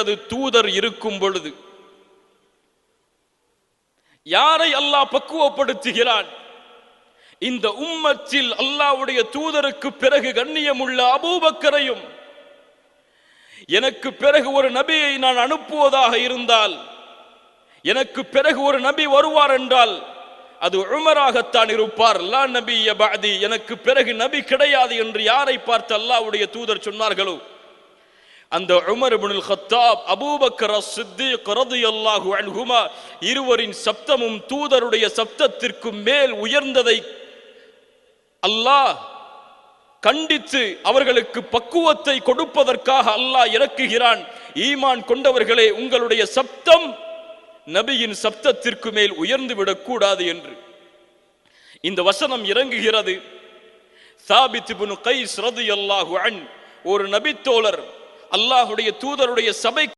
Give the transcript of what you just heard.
அது தூதர் இருக்கும் பொழுது. யாரை அல்லாஹ் பக்குவப்படுத்துகிறான்? இந்த உம்மத்தில் அல்லாவுடைய தூதருக்கு பிறகு கண்ணியமுள்ள அபூபக்கரையும் எனக்கு பிறகு ஒரு நபியை நான் அனுப்புவதாக இருந்தால் எனக்கு பிறகு ஒரு நபி வருவார் என்றால் அது உமராகத்தான் இருப்பார். லா நபி எனக்கு பிறகு நபி கிடையாது என்று யாரை பார்த்து அல்லாவுடைய தூதர் சொன்னார்களோ? அந்த Umar ibn al Khattab Abu Bakr Siddiq ரலியல்லாஹு அன்ஹுமா இருவரின் சப்தமும் தூதருடைய சப்தத்திற்கு மேல் உயர்ந்ததை அல்லாஹ் கண்டித்து அவர்களுக்கு பக்குவத்தை கொடுப்பதற்காக அல்லாஹ் இறக்குகிறான். ஈமான் கொண்டவர்களே உங்களுடைய சப்தம் நபியின் சப்தத்திற்கு மேல் உயர்ந்து விடக்கூடாது என்று. இந்த வசனம் இறங்குகிறது. சாபித் கை கைஸ் அல்லாஹு அன் ஒரு நபித்தோழர் அல்லாஹுடைய தூதருடைய சபை